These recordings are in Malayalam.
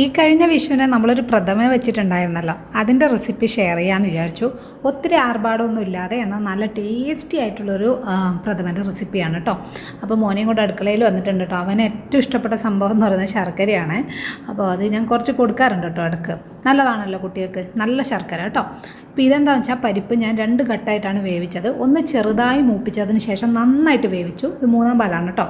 ഈ കഴിഞ്ഞ വിഷുവിന് നമ്മളൊരു പ്രഥമ വെച്ചിട്ടുണ്ടായിരുന്നല്ലോ. അതിന്റെ റെസിപ്പി ഷെയർ ചെയ്യാമെന്ന് വിചാരിച്ചു. ഒത്തിരി ആർഭാടമൊന്നും ഇല്ലാതെ എന്നാൽ നല്ല ടേസ്റ്റി ആയിട്ടുള്ളൊരു പ്രഥമന്റെ റെസിപ്പിയാണ് കേട്ടോ അപ്പോൾ മോനെയും കൂടെ അടുക്കളയിൽ വന്നിട്ടുണ്ട് കേട്ടോ അവന് ഏറ്റവും ഇഷ്ടപ്പെട്ട സംഭവം എന്ന് പറയുന്നത് ശർക്കരയാണ്. അപ്പോൾ അത് ഞാൻ കുറച്ച് കൊടുക്കാറുണ്ട് കേട്ടോ അടുക്ക്. നല്ലതാണല്ലോ കുട്ടികൾക്ക്. നല്ല ശർക്കര കേട്ടോ അപ്പോൾ ഇതെന്താണെന്ന് വെച്ചാൽ പരിപ്പ് ഞാൻ രണ്ട് ഘട്ടമായിട്ടാണ് വേവിച്ചത്. ഒന്ന് ചെറുതായി മൂപ്പിച്ചതിന് ശേഷം നന്നായിട്ട് വേവിച്ചു. ഇത് മൂന്നാം പാലാണ് കേട്ടോ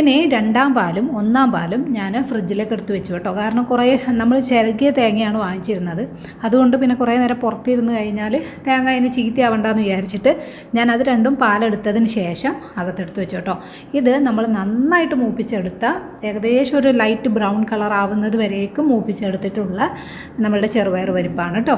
ഇനി രണ്ടാം പാലും ഒന്നാം പാലും ഞാൻ ഫ്രിഡ്ജിലേക്ക് എടുത്ത് വെച്ചു കേട്ടോ. കാരണം കുറേ നമ്മൾ ചിരകിയ തേങ്ങയാണ് വാങ്ങിച്ചിരുന്നത്. അതുകൊണ്ട് പിന്നെ കുറേ നേരം പുറത്തിരുന്ന് കഴിഞ്ഞാൽ തേങ്ങ അതിന് ചീത്തയാവണ്ടെന്ന് വിചാരിച്ചിട്ട് ഞാൻ അത് രണ്ടും പാലെടുത്തതിന് ശേഷം അകത്തെടുത്ത് വെച്ചു കേട്ടോ. ഇത് നമ്മൾ നന്നായിട്ട് മൂപ്പിച്ചെടുത്ത ഏകദേശം ഒരു ലൈറ്റ് ബ്രൗൺ കളർ ആവുന്നത് വരേക്കും മൂപ്പിച്ചെടുത്തിട്ടുള്ള നമ്മളുടെ ചെറുപയർ പരിപ്പാണ് കേട്ടോ.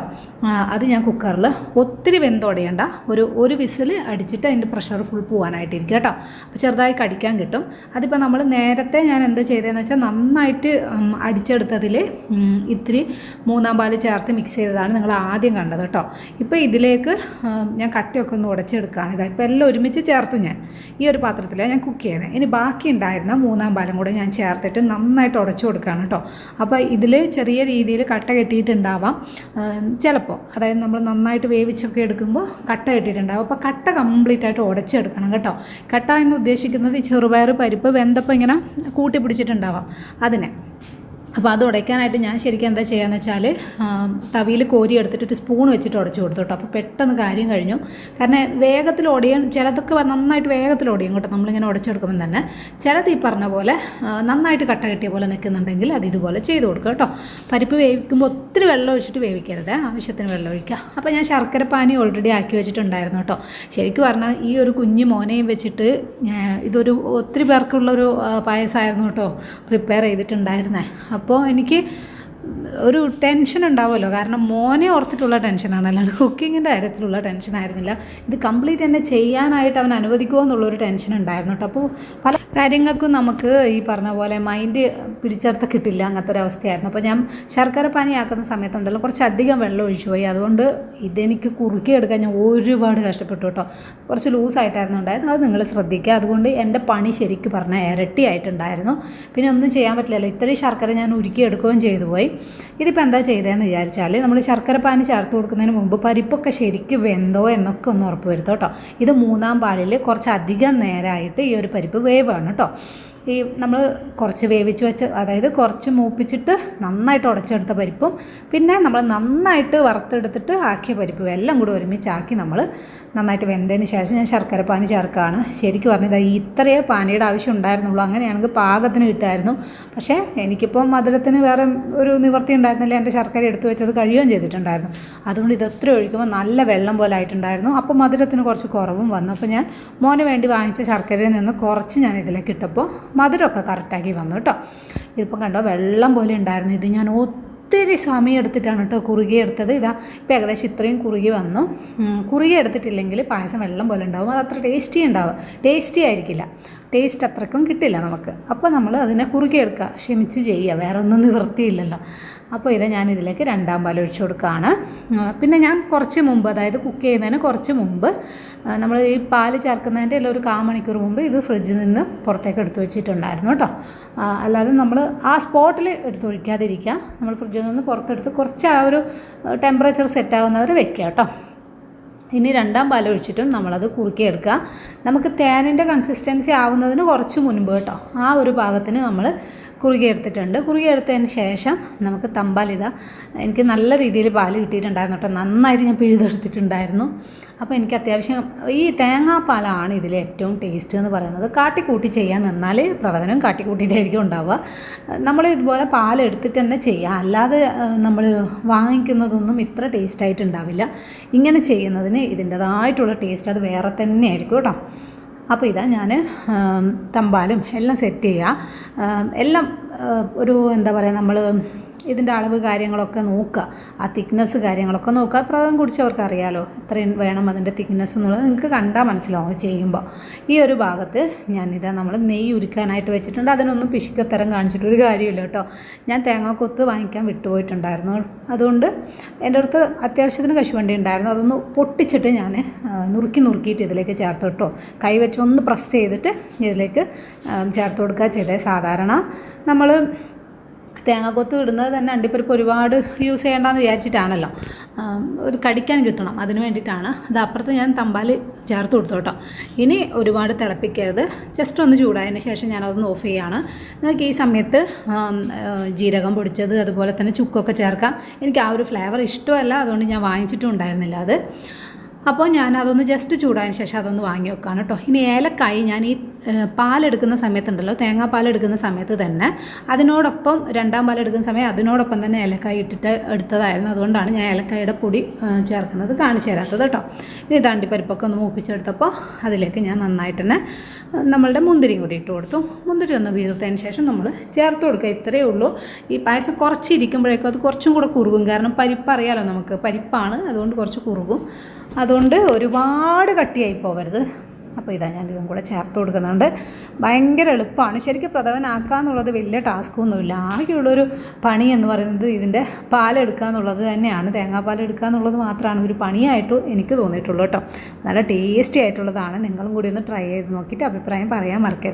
അത് ഞാൻ കുക്കറിൽ ഒത്തിരി വെന്തൊടയണ്ട ഒരു ഒരു വിസിൽ അടിച്ചിട്ട് അതിന്റെ പ്രഷർ ഫുൾ പോകാനായിട്ടിരിക്കും കേട്ടോ. അപ്പോൾ ചെറുതായി കടിക്കാൻ കിട്ടും. അതിപ്പോൾ നമ്മൾ നേരത്തെ ഞാൻ എന്താ ചെയ്തതെന്ന് വെച്ചാൽ നന്നായിട്ട് അടിച്ചെടുത്തതിൽ ഇത്തിരി മൂന്നാം പാൽ ചേർത്ത് മിക്സ് ചെയ്തതാണ് നിങ്ങൾ ആദ്യം കണ്ടത് കേട്ടോ. ഇപ്പോൾ ഇതിലേക്ക് ഞാൻ കട്ടിയൊക്കെ ഒന്ന് ഉടച്ചെടുക്കുകയാണ് ഇതാ ഇപ്പോൾ എല്ലാം ഒരുമിച്ച് ചേർത്തു ഞാൻ. ഈ ഒരു പാത്രത്തിലാണ് ഞാൻ കുക്ക് ചെയ്യുന്നത് ഇനി ബാക്കി ഉണ്ടായിരുന്ന മൂന്നാം പാലും കൂടെ ഞാൻ ചേർത്തിട്ട് നന്നായിട്ട് ഉടച്ചു കൊടുക്കുകയാണ് കേട്ടോ. അപ്പോൾ ഇതിൽ ചെറിയ രീതിയിൽ കട്ട കെട്ടിയിട്ടുണ്ടാവാം. ചിലപ്പോൾ അതായത് നമ്മൾ നന്നായിട്ട് വേവിച്ചൊക്കെ എടുക്കുമ്പോൾ കട്ട കെട്ടിയിട്ടുണ്ടാവും. അപ്പോൾ കട്ട കംപ്ലീറ്റ് ആയിട്ട് ഉടച്ചെടുക്കണം കേട്ടോ. കട്ട എന്ന് ഉദ്ദേശിക്കുന്നത് ചെറുപയർ പരിപ്പ് വെന്തപ്പം ഇങ്ങനെ കൂട്ടി പിടിച്ചിട്ടുണ്ടാവാം അതിനെ. അപ്പോൾ അത് ഉടയ്ക്കാനായിട്ട് ഞാൻ ശരിക്കും എന്താ ചെയ്യാന്ന് വെച്ചാൽ തവിയിൽ കോരി എടുത്തിട്ട് ഒരു സ്പൂൺ വെച്ചിട്ട് ഉടച്ചു കൊടുത്തു കേട്ടോ. അപ്പോൾ പെട്ടെന്ന് കാര്യം കഴിഞ്ഞു. കാരണം വേഗത്തിൽ ഒടിയാൻ ചിലതൊക്കെ നന്നായിട്ട് വേഗത്തിൽ ഒടിയും കേട്ടോ. നമ്മളിങ്ങനെ ഉടച്ചെടുക്കുമ്പോൾ തന്നെ. ചിലത് ഈ പറഞ്ഞ പോലെ നന്നായിട്ട് കട്ട കിട്ടിയ പോലെ നിൽക്കുന്നുണ്ടെങ്കിൽ അത് ഇതുപോലെ ചെയ്ത് കൊടുക്കുക കേട്ടോ. പരിപ്പ് വേവിക്കുമ്പോൾ ഒത്തിരി വെള്ളം ഒഴിച്ചിട്ട് വേവിക്കരുത്. ആവശ്യത്തിന് വെള്ളം ഒഴിക്കുക. അപ്പോൾ ഞാൻ ശർക്കര പാനി ഓൾറെഡി ആക്കി വെച്ചിട്ടുണ്ടായിരുന്നു കേട്ടോ. ശരിക്കും പറഞ്ഞാൽ ഈ ഒരു കുഞ്ഞു മോനെയും വെച്ചിട്ട് ഇതൊരു ഒത്തിരി പേർക്കുള്ളൊരു പായസമായിരുന്നു കേട്ടോ. പ്രിപ്പയർ ചെയ്തിട്ടുണ്ടായിരുന്നേ. അപ്പോൾ എനിക്ക് ഒരു ടെൻഷൻ ഉണ്ടാവുമല്ലോ. കാരണം മോനെ ഓർത്തിട്ടുള്ള ടെൻഷനാണ് അല്ലാണ്ട് കുക്കിങ്ങിന്റെ കാര്യത്തിലുള്ള ടെൻഷൻ ആയിരുന്നില്ല. ഇത് കംപ്ലീറ്റ് എന്നെ ചെയ്യാനായിട്ട് അവൻ അനുവദിക്കുമോ എന്നുള്ളൊരു ടെൻഷൻ ഉണ്ടായിരുന്നു കേട്ടോ. അപ്പോൾ പല കാര്യങ്ങൾക്കും നമുക്ക് ഈ പറഞ്ഞ പോലെ മൈൻഡ് പിടിച്ചെടുത്ത് കിട്ടില്ല അങ്ങനത്തെ ഒരു അവസ്ഥയായിരുന്നു. അപ്പോൾ ഞാൻ ശർക്കര പാനിയാക്കുന്ന സമയത്തുണ്ടല്ലോ കുറച്ചധികം വെള്ളം ഒഴിച്ചു പോയി. അതുകൊണ്ട് ഇതെനിക്ക് കുറുക്കിയെടുക്കാൻ ഞാൻ ഒരുപാട് കഷ്ടപ്പെട്ടു കേട്ടോ. കുറച്ച് ലൂസായിട്ടായിരുന്നു ഉണ്ടായിരുന്നു അത് നിങ്ങൾ ശ്രദ്ധിക്കുക. അതുകൊണ്ട് എന്റെ പണി ശരിക്കും പറഞ്ഞാൽ ഇരട്ടിയായിട്ടുണ്ടായിരുന്നു പിന്നെ ഒന്നും ചെയ്യാൻ പറ്റില്ലല്ലോ. ഇത്രയും ശർക്കര ഞാൻ ഉരുക്കിയെടുക്കുകയും ചെയ്തു പോയി. ഇതിപ്പോൾ എന്താ ചെയ്തതെന്ന് വിചാരിച്ചാൽ നമ്മൾ ശർക്കര പാനി ചേർത്ത് കൊടുക്കുന്നതിന് മുമ്പ് പരിപ്പൊക്കെ ശരിക്കും വെന്തോ എന്നൊക്കെ ഒന്ന് ഉറപ്പ് വരുത്തോ കേട്ടോ. ഇത് മൂന്നാം പാലിൽ കുറച്ചധികം നേരമായിട്ട് ഈ ഒരു പരിപ്പ് വേവാണ്. കേട്ടോ. ഈ നമ്മൾ കുറച്ച് വേവിച്ച് വെച്ച് അതായത് കുറച്ച് മൂപ്പിച്ചിട്ട് നന്നായിട്ട് ഉടച്ചെടുത്ത പരിപ്പും പിന്നെ നമ്മൾ നന്നായിട്ട് വറുത്തെടുത്തിട്ട് ആക്കിയ പരിപ്പും എല്ലാം കൂടി ഒരുമിച്ചാക്കി നമ്മൾ നന്നായിട്ട് വെന്തതിന് ശേഷം ഞാൻ ശർക്കര പാനി ചേർക്കുകയാണ് ശരിക്കും പറഞ്ഞത് ഇത്രയേ പാനിയുടെ ആവശ്യം ഉണ്ടായിരുന്നുള്ളൂ. അങ്ങനെയാണെങ്കിൽ പാകത്തിന് കിട്ടുമായിരുന്നു പക്ഷേ എനിക്കിപ്പോൾ മധുരത്തിന് വേറെ ഒരു നിവൃത്തി ഉണ്ടായിരുന്നില്ല. എന്റെ ശർക്കര എടുത്തു വെച്ചത് കഴിയുകയും ചെയ്തിട്ടുണ്ടായിരുന്നു. അതുകൊണ്ട് ഇതൊത്തിരി ഒഴിക്കുമ്പോൾ നല്ല വെള്ളം പോലെ ആയിട്ടുണ്ടായിരുന്നു. അപ്പോൾ മധുരത്തിന് കുറച്ച് കുറവും വന്നു. അപ്പോൾ ഞാൻ മോന് വേണ്ടി വാങ്ങിച്ച ശർക്കരയിൽ നിന്ന് കുറച്ച് ഞാൻ ഇതിലേക്ക് ഇട്ടപ്പോൾ മധുരമൊക്കെ കറക്റ്റാക്കി വന്നു കേട്ടോ. ഇതിപ്പോൾ കണ്ടോ വെള്ളം പോലെ ഉണ്ടായിരുന്നു. ഇത് ഞാൻ ഒത്തിരി സമയം എടുത്തിട്ടാണ് കേട്ടോ കുറുകി എടുത്തത്. ഇതാ ഇപ്പോൾ ഏകദേശം ഇത്രയും കുറുകി വന്നു. കുറുകി എടുത്തിട്ടില്ലെങ്കിൽ പായസം വെള്ളം പോലെ ഉണ്ടാവും. അത് അത്ര ടേസ്റ്റി ഉണ്ടാവുക. ടേസ്റ്റി ആയിരിക്കില്ല. ടേസ്റ്റ് അത്രക്കും കിട്ടില്ല നമുക്ക്. അപ്പോൾ നമ്മൾ അതിനെ കുറുകെ എടുക്കുക ക്ഷമിച്ച് ചെയ്യുക വേറെ ഒന്നും നിവൃത്തിയില്ലല്ലോ അപ്പോൾ ഇത് ഞാൻ ഇതിലേക്ക് രണ്ടാം പാൽ ഒഴിച്ചു കൊടുക്കുകയാണ്. പിന്നെ ഞാൻ കുറച്ച് മുമ്പ് അതായത് കുക്ക് ചെയ്യുന്നതിന് കുറച്ച് മുമ്പ് നമ്മൾ ഈ പാൽ ചേർക്കുന്നതിന്റെ എല്ലാം ഒരു കാ മണിക്കൂർ മുമ്പ് ഇത് ഫ്രിഡ്ജിൽ നിന്ന് പുറത്തേക്ക് എടുത്തു വെച്ചിട്ടുണ്ടായിരുന്നു കേട്ടോ. അല്ലാതെ നമ്മൾ ആ സ്പോട്ടിൽ എടുത്ത് ഒഴിക്കാതിരിക്കുക. നമ്മൾ ഫ്രിഡ്ജിൽ നിന്ന് പുറത്തെടുത്ത് കുറച്ച് ആ ഒരു ടെമ്പറേച്ചർ സെറ്റ് ആകുന്നവർ വെക്കുക കേട്ടോ. ഇനി രണ്ടാം പാൽ ഒഴിച്ചിട്ടും നമ്മളത് കുറുക്കിയെടുക്കുക. നമുക്ക് തേനിന്റെ കൺസിസ്റ്റൻസി ആവുന്നതിന് കുറച്ച് മുൻപ് കേട്ടോ. ആ ഒരു പാകത്തിന് നമ്മൾ കുറുകിയെടുത്തിട്ടുണ്ട് കുറുകിയെടുത്തതിന് ശേഷം നമുക്ക് തമ്പാലിത എനിക്ക് നല്ല രീതിയിൽ പാൽ കിട്ടിയിട്ടുണ്ടായിരുന്നു കേട്ടോ. നന്നായിട്ട് ഞാൻ പിഴുതെടുത്തിട്ടുണ്ടായിരുന്നു. അപ്പോൾ എനിക്ക് അത്യാവശ്യം ഈ തേങ്ങാപ്പാലാണ് ഇതിൽ ഏറ്റവും ടേസ്റ്റ് എന്ന് പറയുന്നത്. കാട്ടിക്കൂട്ടി ചെയ്യാൻ നിന്നാൽ പ്രഥമനും കാട്ടിക്കൂട്ടിയിട്ടായിരിക്കും ഉണ്ടാവുക. നമ്മൾ ഇതുപോലെ പാൽ എടുത്തിട്ട് തന്നെ ചെയ്യുക അല്ലാതെ നമ്മൾ വാങ്ങിക്കുന്നതൊന്നും ഇത്ര ടേസ്റ്റായിട്ടുണ്ടാവില്ല ഇങ്ങനെ ചെയ്യുന്നതിന് ഇതിന്റെതായിട്ടുള്ള ടേസ്റ്റ് അത് വേറെ തന്നെ ആയിരിക്കും കേട്ടോ. അപ്പോൾ ഇതാ ഞാൻ തമ്പാലും എല്ലാം സെറ്റ് ചെയ്യുക. എല്ലാം ഒരു എന്താ പറയുക നമ്മൾ ഇതിന്റെ അളവ് കാര്യങ്ങളൊക്കെ നോക്കുക. ആ തിക്നെസ് കാര്യങ്ങളൊക്കെ നോക്കുക. പ്രഥമം കുടിച്ചവർക്ക് അറിയാലോ എത്രയും വേണം അതിന്റെ തിക്നെസ് എന്നുള്ളത് നിങ്ങൾക്ക് കണ്ടാൽ മനസ്സിലാവും ചെയ്യുമ്പോൾ. ഈ ഒരു ഭാഗത്ത് ഞാനിതാ നമ്മൾ നെയ്യ് ഉരുക്കാനായിട്ട് വെച്ചിട്ടുണ്ട്. അതിനൊന്നും പിശുക്കത്തരം കാണിച്ചിട്ടൊരു കാര്യമില്ല കേട്ടോ. ഞാൻ തേങ്ങാക്കൊത്ത് വാങ്ങിക്കാൻ വിട്ടുപോയിട്ടുണ്ടായിരുന്നു. അതുകൊണ്ട് എന്റെ അടുത്ത് അത്യാവശ്യത്തിന് കശുവണ്ടി ഉണ്ടായിരുന്നു. അതൊന്ന് പൊട്ടിച്ചിട്ട് ഞാൻ നുറുക്കി നുറുക്കിയിട്ട് ഇതിലേക്ക് ചേർത്ത് കേട്ടോ. കൈ വെച്ച് ഒന്ന് പ്രസ് ചെയ്തിട്ട് ഇതിലേക്ക് ചേർത്ത് കൊടുക്കുക. ചെയ്തത് സാധാരണ നമ്മൾ തേങ്ങാക്കൊത്ത് ഇടുന്നത് തന്നെ അണ്ടിപ്പരിപ്പ് ഒരുപാട് യൂസ് ചെയ്യേണ്ടെന്ന് വിചാരിച്ചിട്ടാണല്ലോ. ഒരു കടിക്കാൻ കിട്ടണം. അതിന് വേണ്ടിയിട്ടാണ്. അത് അപ്പുറത്ത് ഞാൻ തമ്പാൽ ചേർത്ത് കൊടുത്തു കേട്ടോ. ഇനി ഒരുപാട് തിളപ്പിക്കരുത്. ജസ്റ്റ് ഒന്ന് ചൂടായതിന് ശേഷം ഞാനതൊന്ന് ഓഫ് ചെയ്യുകയാണ് നിങ്ങൾക്ക് ഈ സമയത്ത് ജീരകം പൊടിച്ചത് അതുപോലെ തന്നെ ചുക്കൊക്കെ ചേർക്കാം. എനിക്ക് ആ ഒരു ഫ്ലേവർ ഇഷ്ടമല്ല. അതുകൊണ്ട് ഞാൻ വാങ്ങിച്ചിട്ടും ഉണ്ടായിരുന്നില്ല അത്. അപ്പോൾ ഞാൻ അതൊന്ന് ജസ്റ്റ് ചൂടായതിന് ശേഷം അതൊന്ന് വാങ്ങി വെക്കാണ് കേട്ടോ. ഇനി ഏലക്കായി ഞാൻ ഈ പാലെടുക്കുന്ന സമയത്തുണ്ടല്ലോ തേങ്ങാ പാലെടുക്കുന്ന സമയത്ത് തന്നെ അതിനോടൊപ്പം രണ്ടാം പാലെടുക്കുന്ന സമയം അതിനോടൊപ്പം തന്നെ ഏലക്കായി ഇട്ടിട്ട് എടുത്തതായിരുന്നു. അതുകൊണ്ടാണ് ഞാൻ ഏലക്കായുടെ പൊടി ചേർക്കുന്നത് കാണിച്ചു തരാത്തത് കേട്ടോ. ഇനി തണ്ടിപ്പരിപ്പൊക്കെ ഒന്ന് മൂപ്പിച്ചെടുത്തപ്പോൾ അതിലേക്ക് ഞാൻ നന്നായിട്ട് തന്നെ നമ്മളുടെ മുന്തിരിയും കൂടി ഇട്ട് കൊടുത്തു. മുന്തിരി ഒന്ന് വീർത്തതിന് ശേഷം നമ്മൾ ചേർത്ത് കൊടുക്കുക. ഇത്രയേ ഉള്ളൂ. ഈ പായസം കുറച്ചിരിക്കുമ്പോഴേക്കും അത് കുറച്ചും കൂടെ കുറുകും. കാരണം പരിപ്പ് അറിയാലോ നമുക്ക്. പരിപ്പാണ്. അതുകൊണ്ട് കുറച്ച് കുറുകും. അതുകൊണ്ട് ഒരുപാട് കട്ടിയായി പോകരുത്. അപ്പോൾ ഇതാ ഞാൻ ഇതും കൂടെ ചേർത്ത് കൊടുക്കുന്നുണ്ട്. ഭയങ്കര എളുപ്പമാണ്. ശരിക്കും പ്രഥമനാക്കുക എന്നുള്ളത് വലിയ ടാസ്ക്കൊന്നുമില്ല ആകെയുള്ളൊരു പണി എന്ന് പറയുന്നത് ഇതിന്റെ പാലെടുക്കുക എന്നുള്ളത് തന്നെയാണ്. തേങ്ങാപ്പാൽ എടുക്കുക എന്നുള്ളത് മാത്രമാണ്. ഒരു പണിയായിട്ട് എനിക്ക് തോന്നിയിട്ടുള്ളൂ കേട്ടോ. നല്ല ടേസ്റ്റി ആയിട്ടുള്ളതാണ്. നിങ്ങളും കൂടി ഒന്ന് ട്രൈ ചെയ്ത് നോക്കിയിട്ട് അഭിപ്രായം പറയാൻ മറക്കരുത്.